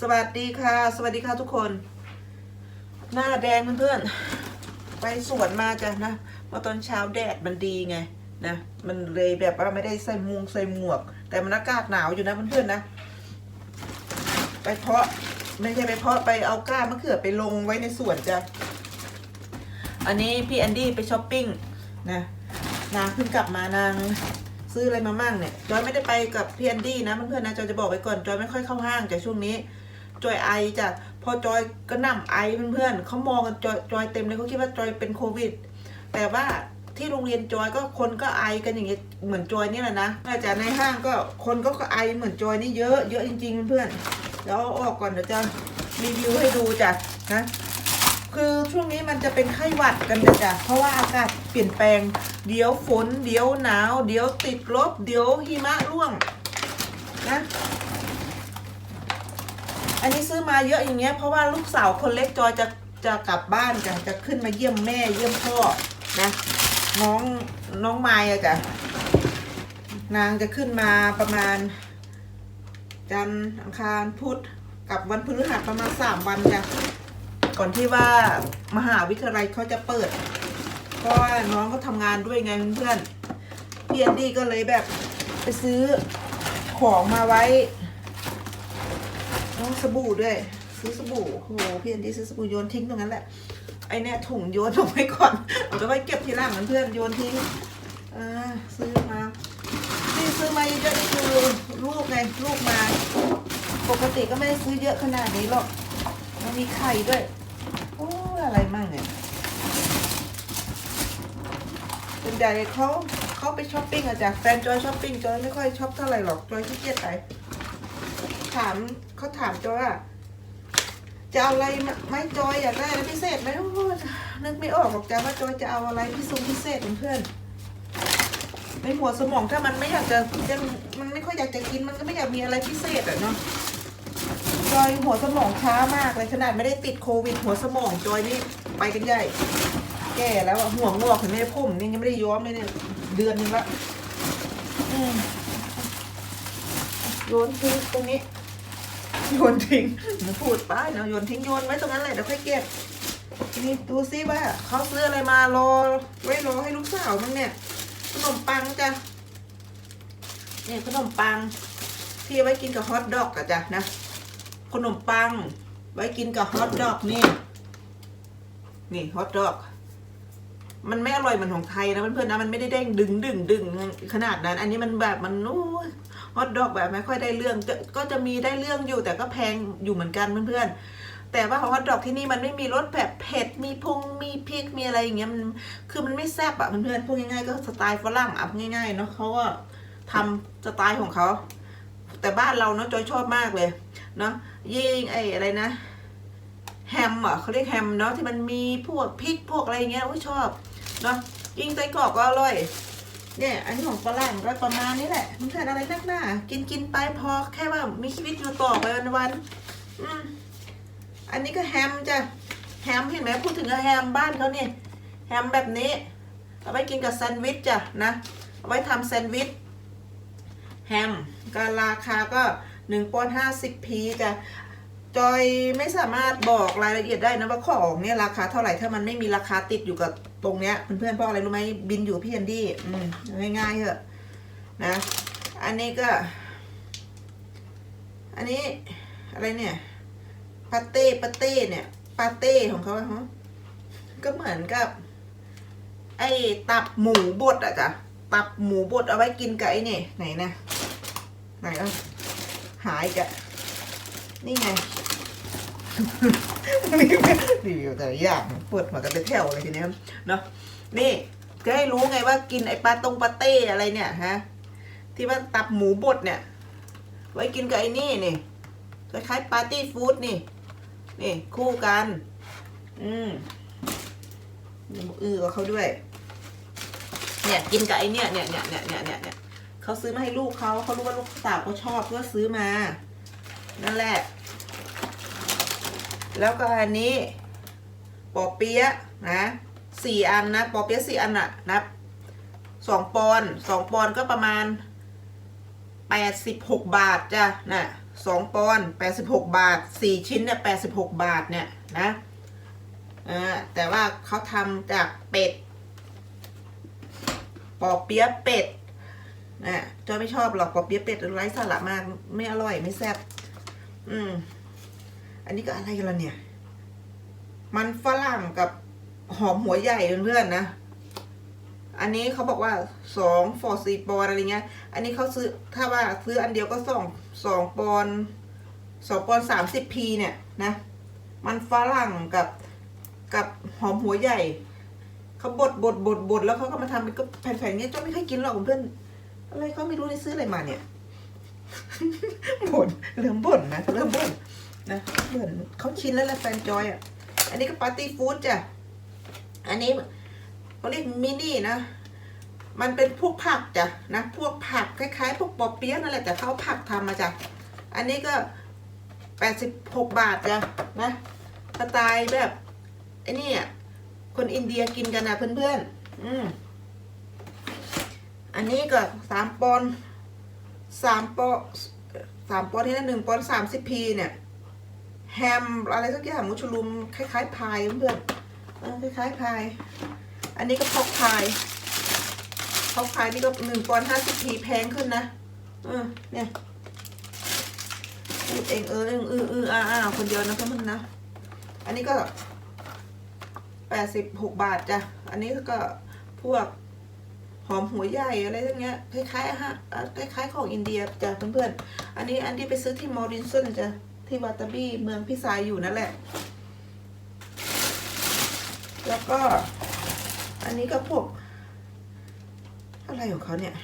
สวัสดีค่ะ สวัสดีค่ะทุกคน หน้าแดงเพื่อนๆ ไปสวนมาจ้ะนะมื่อตอนเช้าแดดมันดีไงนะ มันเลยแบบว่าไม่ได้ใส่มุงใส่หมวก แต่มันอากาศหนาวอยู่นะเพื่อนๆนะ ไปเพาะไม่ใช่ไปเพาะไปเอาก้ามะเขือไปลงไว้ในสวนจ้ะ อันนี้พี่แอนดี้ไปช้อปปิ้งนะนางเพิ่งกลับมานางซื้ออะไรมามั่งเนี่ย จอยไม่ได้ไปกับพี่แอนดี้นะเพื่อนๆนะจอยจะบอกไว้ก่อน จอยไม่ค่อยเข้าห้างจากช่วงนี้ จอยไอจ้ะพอจอยก็นั่ไอเพื่อนๆเขามองกันจอยจอยเต็มเลยเขาคิดว่าจอยเป็นโควิด แต่ว่าที่โรงเรียนจอยก็คนก็ไอกันอย่างเงี้ยเหมือนจอยนี่แหละนะอาจารย์ในห้างก็คนก็ไอเหมือนจอยนี่เยอะเยอะจริง ๆ เพื่อนเดี๋ยวออกก่อนเดี๋ยวจะรีวิวให้ดูจ้ะนะคือช่วงนี้มันจะเป็นไข้หวัดกันเลยจ้ะเพราะว่าอากาศเปลี่ยนแปลง เดี๋ยวฝน เดี๋ยวหนาว เดี๋ยวติดลบ เดี๋ยวหิมะร่วงนะ อันนี้ซื้อมาเยอะอย่างเงี้ยเพราะว่าลูกสาวคนเล็กจอยจะจะกลับบ้านจ้ะจะขึ้นมาเยี่ยมแม่เยี่ยมพ่อนะน้องน้องไม้อะจ้ะนางจะขึ้นมาประมาณ จันทร์อังคารพุธกับวันพฤหัสประมาณสามวันจ้ะก่อนที่ว่ามหาวิทยาลัยเขาจะเปิด เพราะว่าน้องเขาทำงานด้วยไงเพื่อนๆพี่อนดีก็เลยแบบไปซื้อของมาไว้ น้องสบู่ด้วย ซื้อสบู่โอ้โหพี่แอนดี้ซื้อสบู่โยนทิ้งตรงนั้นแหละ ไอเนี่ยถุงโยนลงไว้ก่อนเอาไว้เก็บทีหลังเพื่อนโยนทิ้งอ่าซื้อมาที่ซื้อมาเยอะๆนี่คือลูกไงลูกมา ปกติก็ไม่ได้ซื้อเยอะขนาดนี้หรอกมันมีไข่ด้วยโอ้อะไรมั่งเนี่ยเป็นใหญ่เขาเขาไปช้อปปิ้งอะจ้ะแฟนจอยช้อปปิ้งจอยไม่ค่อยช้อปเท่าไหร่หรอกจอยขี้เกียจไป ถามเขาถามจอยว่าจะเอาอะไรไหมจอยอยากได้อะไรพิเศษไหมโอ้ยนึกไม่ออกหรอกจ้ะว่าจอยจะเอาอะไรพิซุงพิเศษเพื่อนในหัวสมองถ้ามันไม่อยากจะยังมันไม่ค่อยอยากจะกินมันก็ไม่อยากมีอะไรพิเศษอะเนาะจอยหัวสมองช้ามากเลยขนาดไม่ได้ติดโควิด หัวสมองจอยนี่ไปกันใหญ่ แก่แล้วอะหัวงอกเห็นไหมผมนี่ยังไม่ได้ย้อมเลยเนี่ยเดือนนึงละโยนทิ้งตรงนี้ โยนทิ้งพูดไปเนาะโยนทิ้งโยนไว้ตรงนั้นแหละเดี๋ยวค่อยเก็บนี่ดูซิว่าเขาซื้ออะไรมารอไว้รอให้ลูกสาวมั้งเนี่ยขนมปังจ้ะเนี่ยขนมปังที่ไว้กินกับฮอทดอกอะจ้ะนะขนมปัง ไว้กินกับฮอทดอกนี่ นี่ฮอทดอก มันไม่อร่อยเหมือนของไทยนะเพื่อนๆนะมันไม่ได้เด้งดึงดึงดึงขนาดนั้น อันนี้มันแบบมันนู้ฮอทดอกแบบไม่ค่อยได้เรื่องก็จะมีได้เรื่องอยู่แต่ก็แพงอยู่เหมือนกันเพื่อนๆแต่ว่าฮอทดอกที่นี่มันไม่มีรสแบบเผ็ดมีพงมีพริกมีอะไรอย่างเงี้ยมันคือมันไม่แซ่บอะเพื่อนๆพูดง่ายๆก็สไตล์ฝรั่งอะง่ายๆเนาะเขาก็ทำสไตล์ของเขาแต่บ้านเราเนาะจอยชอบมากเลยเนาะยิ่งไอ้อะไรนะแฮมอะเขาเรียกแฮมเนาะที่มันมีพวกพริกพวกอะไรอย่างเงี้ยโอ้ยชอบ เนาะยิ่งไส้กรอกก็อร่อย เนี่ย อันนี้ของฝรั่งก็ประมาณนี้แหละ มันเกิดอะไรนักหนากินกินไปพอแค่ว่ามีชีวิตอยู่ต่อไปวันวันอืมอันนี้ก็แฮมจ้ะแฮมเห็นไหมพูดถึงแฮมบ้านเขาเนี่ยแฮมแบบนี้ เอาไว้กินกับแซนด์วิชจ้ะนะเอาไว้ทำแซนด์วิชแฮมก็ราคาก็หนึ่งปอนห้าสิบพีจ้ะจอยไม่สามารถบอกรายละเอียดได้นะว่าของเนี่ยราคาเท่าไหร่ถ้ามันไม่มีราคาติดอยู่กับ ตรงเนี้ยเพื่อนๆเพราะอะไรรู้ไหมบินอยู่พี่แอนดี้อืมง่ายๆเถอะนะ อันนี้ก็ อันนี้อะไรเนี่ยปาเต้ปาเต้เนี่ยปาเต้ของเขาฮะก็เหมือนกับ ไอ้ตับหมูบดอะจ้ะตับหมูบดเอาไว้กินกับไอ้นี่ไหนนะไหนอะหายจะนี่ไง รีวิวแต่ละอย่างปวดหัวกันไปแถวเลยทีเนี้ยเนาะนี่ก็ให้รู้ไงว่ากินไอ้ปลาตรงปาเต้อะไรเนี่ยฮะที่ว่าตับหมูบดเนี่ย ไว้กินกับไอ้นี่นี่คล้ายๆปาร์ตี้ฟู้ดนี่นี่ คู่กัน อืมอือกับเขาด้วย เนี่ยกินกับไอเนี่ยเนี่ยเนี่ยเนี่ยเนี่ยเนี่ยเนี่ยเขาซื้อมาให้ลูกเขาเขารู้ว่าลูกสาวเขาชอบก็ซื้อมา นั่นแหละ แล้วก็อันนี้ปอเปี๊ยะนะสี่อันนะปอเปี๊ยะสี่อันอะนับสองปอนสองปอนก็ประมาณแปดสิบหกบาทจ้ะน่ะสองปอนแปดสิบหกบาทสี่ชิ้นเนี่ยแปดสิบหกบาทเนี่ยนะอ่าแต่ว่าเขาทำจากเป็ดปอเปี๊ยะเป็ดนะจอยไม่ชอบหรอกปอเปี๊ยะเป็ดไร้สาระมาก ไม่อร่อยไม่แซ่บอืม อันนี้ก็อะไรกันล่ะเนี่ย มันฝรั่งกับหอมหัวใหญ่เพื่อนๆนะ อันนี้เขาบอกว่าสองฟอร์สี่ปอนอะไรเงี้ย อันนี้เขาซื้อถ้าว่าซื้ออันเดียวก็สองสองปอนสองปอนสามสิบพีเนี่ยนะ มันฝรั่งกับกับหอมหัวใหญ่เขาบดบดบดบดแล้วเขาก็มาทำเป็นก็แผ่นๆเงี้ยจ้าไม่ค่อยกินหรอกเพื่อนอะไรก็ไม่รู้ได้ซื้ออะไรมาเนี่ยบ่นเริ่มบ่นนะเริ่มบ่น นะบ่นเขาชินแล้วแหละแฟนจอยอะ อันนี้ก็ปาร์ตี้ฟู้ดจ้ะ อันนี้เขาเรียกมินินะ มันเป็นพวกผักจ้ะนะ พวกผักคล้ายๆ พวกปอเปี๊ยะนั่นแหละแต่เขาผักทำมาจ้ะ อันนี้ก็แปดสิบหกบาทจ้ะนะสไตล์แบบไอ้นี่อะคนอินเดียกินกันนะเพื่อนๆ อืมอันนี้ก็สามปอนด์สามปอสามปอนด์ที่นั่นหนึ่งปอนด์สามสิบพีเนี่ย แฮมอะไรสักอย่างมุชลุมคล้ายๆพายเพื่อนคล้ายๆพาย อันนี้ก็พอกพายพอกพายนี่ก็หนึ่งปอนห้าสิบพีแพงขึ้นนะเออเนี่ยพูดเองเออเองอืออืออ่าอ่าคนเดียวนะเพื่อนนะ อันนี้ก็แปดสิบหกบาทจ้ะ อันนี้ก็พวกหอมหัวใหญ่อะไรทั้งเงี้ยคล้ายๆอะฮะอะคล้ายๆของอินเดียจ้ะเพื่อนๆ อันนี้อันที่ไปซื้อที่มอรินสันจ้ะ ที่วาตาบี้เมืองพี่สายอยู่นั่นแหละ แล้วก็อันนี้ก็พวก อะไรของเขาเนี่ย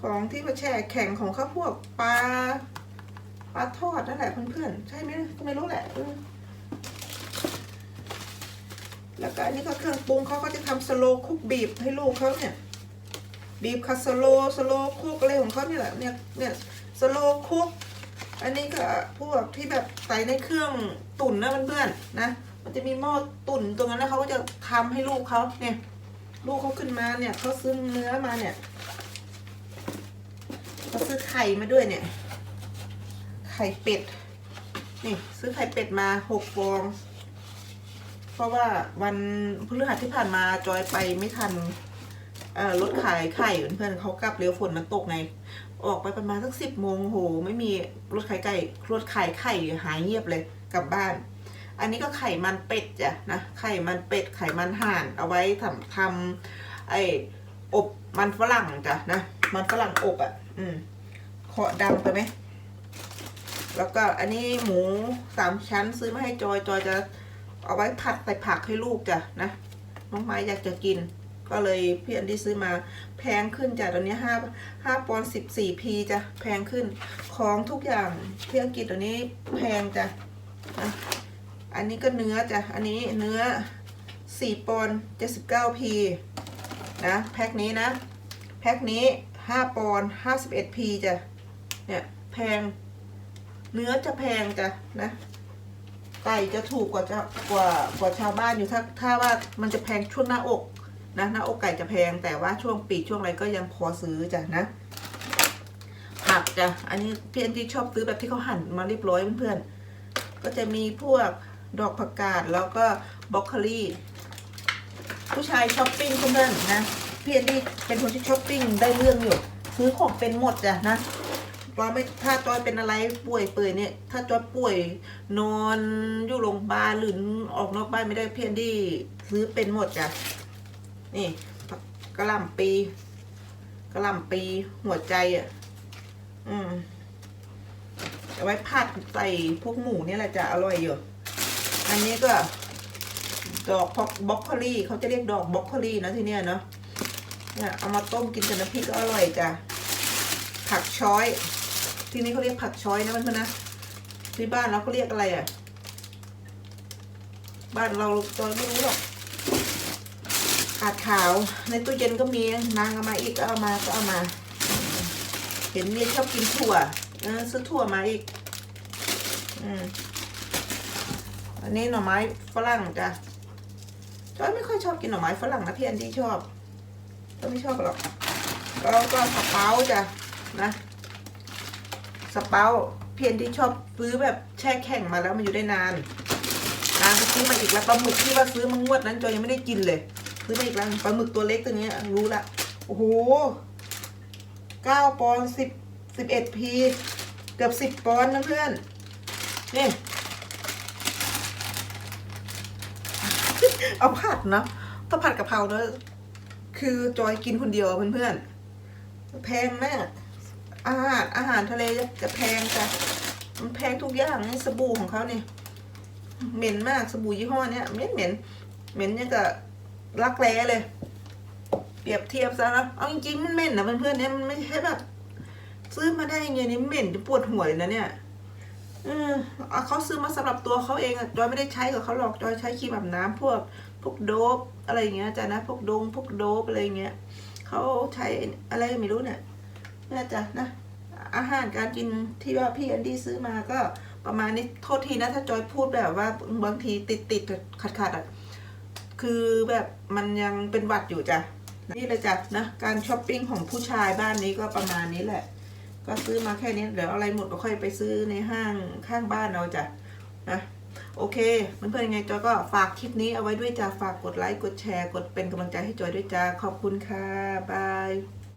ของที่มาแช่แข็งของเขาพวกปลาปลาทอดนั่นแหละเพื่อนๆใช่ไหมก็ไม่รู้แหละแล้วก็อันนี้ก็เครื่องปรุงเขาก็จะทำสโลคุกบีบให้ลูกเขาเนี่ยบีบคาสโลสโลคุกอะไรของเขาเนี่ยแหละเนี่ยเนี่ย สโลคุก อันนี้ก็พวกที่แบบใส่ในเครื่องตุ๋นนะเพื่อนๆนะ มันจะมีหม้อตุ๋นตรงนั้นแล้วเขาก็จะทำให้ลูกเขาเนี่ย ลูกเขาขึ้นมาเนี่ยเขาซื้อเนื้อมาเนี่ยเขาซื้อไข่มาด้วยเนี่ย ไข่เป็ด นี่ซื้อไข่เป็ดมาหกฟอง เพราะว่าวันพฤหัสที่ผ่านมาจอยไปไม่ทันรถขายไข่เพื่อนๆเขากลับเร็วฝนมันตกไง ออกไปประมาณสักสิบโมงโห ไม่มีรถขายไก่รถขายไข่หายเงียบเลยกลับบ้าน อันนี้ก็ไข่มันเป็ดจ้ะนะไข่มันเป็ดไข่มันห่านเอาไว้ทำทำไอ้อบมันฝรั่งจ้ะนะมันฝรั่งอบอะ อืมเคาะดำไปไหมแล้วก็อันนี้หมูสามชั้นซื้อมาให้จอยจอยจะเอาไว้ผัดใส่ผักให้ลูกจ้ะนะน้องไม้อยากจะกิน ก็เลยพี่อันที่ซื้อมาแพงขึ้นจ้ะตอนนี้ห้าห้าปอนสิบสี่พีจ้ะแพงขึ้นของทุกอย่างที่อังกฤษตอนนี้แพงจ้ะอันนี้ก็เนื้อจ้ะอันนี้เนื้อสี่ปอนเจ็ดสิบเก้าพีนะแพ็คนี้นะแพ็คนี้ห้าปอนห้าสิบเอ็ดพีจ้ะเนี่ยแพงเนื้อจะแพงจ้ะนะไก่จะถูกกว่าจะกว่ากว่าชาวบ้านอยู่ถ้าถ้าว่ามันจะแพงช่วงหน้าอก นะหน้าอกไก่จะแพงแต่ว่าช่วงปีช่วงอะไรก็ยังพอซื้อจ้ะนะผักจ้ะอันนี้พี่อันที่ชอบซื้อแบบที่เขาหั่นมาเรียบร้อยเพื่อนๆก็จะมีพวกดอกผักกาดแล้วก็บรอกโคลีผู้ชายช้อปปิ้งเพื่อนๆนะพี่อันที่เป็นคนที่ช้อปปิ้งได้เรื่องอยู่ซื้อของเป็นหมดจ้ะนะจอยไม่ถ้าจอยเป็นอะไรป่วยเปื่อยเนี่ย ถ้าจอยป่วยนอนอยู่โรงพยาบาลหรือออกนอกบ้านไม่ได้เพียนที่ซื้อเป็นหมดจ้ะ นี่กระหล่ำปีกระหล่ำปีหัวใจอะ อืมเอาไว้ผัดใส่พวกหมูเนี่ยแหละจะอร่อยอยู่ อันนี้ก็ดอกพอกบล็อกโคลี่เขาจะเรียกดอกบล็อกโคลี่นะที่เนี่ยเนาะเนี่ยเอามาต้มกินกับน้ำพริกก็อร่อยจ้ะผักช้อย ที่นี่เขาเรียกผักช้อยนะเพื่อนๆนะที่บ้านเราเขาเรียกอะไรอะ บ้านเราตอนไม่รู้หรอก ขาดขาวในตู้เย็นก็มีนางเอามาอีกก็เอามาก็เอามา เห็นเมียชอบกินถั่วเออซื้อถั่วมาอีกอืมอันนี้หน่อไม้ฝรั่งจ้ะจอยไม่ค่อยชอบกินหน่อไม้ฝรั่งนะพี่แอนดี้ชอบ ก็ไม่ชอบหรอกแล้วก็ผักเปาจ้ะนะสเปาเพียนที่ชอบซื้อแบบแช่แข็งมาแล้วมันอยู่ได้นานนานไปซื้อมาอีกแล้วปลาหมึกที่ว่าซื้อมางวดนั้นจอยยังไม่ได้กินเลย ซื้อมาอีกแล้วปลาหมึกตัวเล็กตัวนี้รู้ละโอ้โหเก้าปอนสิบสิบเอ็ดพีเกือบสิบปอนนะเพื่อนนี่เอาผัดนะถ้าผัดกะเพราเนอะคือจอยกินคนเดียวอะเพื่อนๆแพงมากอาหารอาหารทะเลจะแพงจ้ะมันแพงทุกอย่างนี่สบู่ของเขาเนี่ยเหม็นมากสบู่ยี่ห้อเนี้ยเหม็นเหม็นเหม็นเนี่ยงกับ รักแร้เลย เปรียบเทียบซะแล้วเอาจริงๆมันเหม็นนะเพื่อนๆเนี่ยมันไม่ใช่แบบซื้อมาได้ยังไงนี่เหม็นจะปวดหัวเลยนะเนี่ยเออเอาเขาซื้อมาสำหรับตัวเขาเองอะจอยไม่ได้ใช้กับเขาหรอกจอยใช้ครีมอาบน้ำพวกพวกโดบอะไรอย่างเงี้ยจ้ะนะพวกดงพวกโดบอะไรอย่างเงี้ยเขาใช้อะไรไม่รู้เนี่ยน่าจะนะ อาหารการกินที่ว่าพี่แอนดี้ซื้อมาก็ประมาณนี้โทษทีนะถ้าจอยพูดแบบว่าบางทีติดติดขัดขัดอะ คือแบบมันยังเป็นหวัดอยู่จ้ะนี่เลยจ้ะนะการช้อปปิ้งของผู้ชายบ้านนี้ก็ประมาณนี้แหละ ก็ซื้อมาแค่นี้เดี๋ยวอะไรหมดก็ค่อยไปซื้อในห้างข้างบ้านเราจ้ะนะโอเคเพื่อนๆยังไงจอยก็ฝากคลิปนี้เอาไว้ด้วยจ้ะฝากกดไลค์กดแชร์ กดเป็นกำลังใจให้จอยด้วยจ้ะขอบคุณค่ะบาย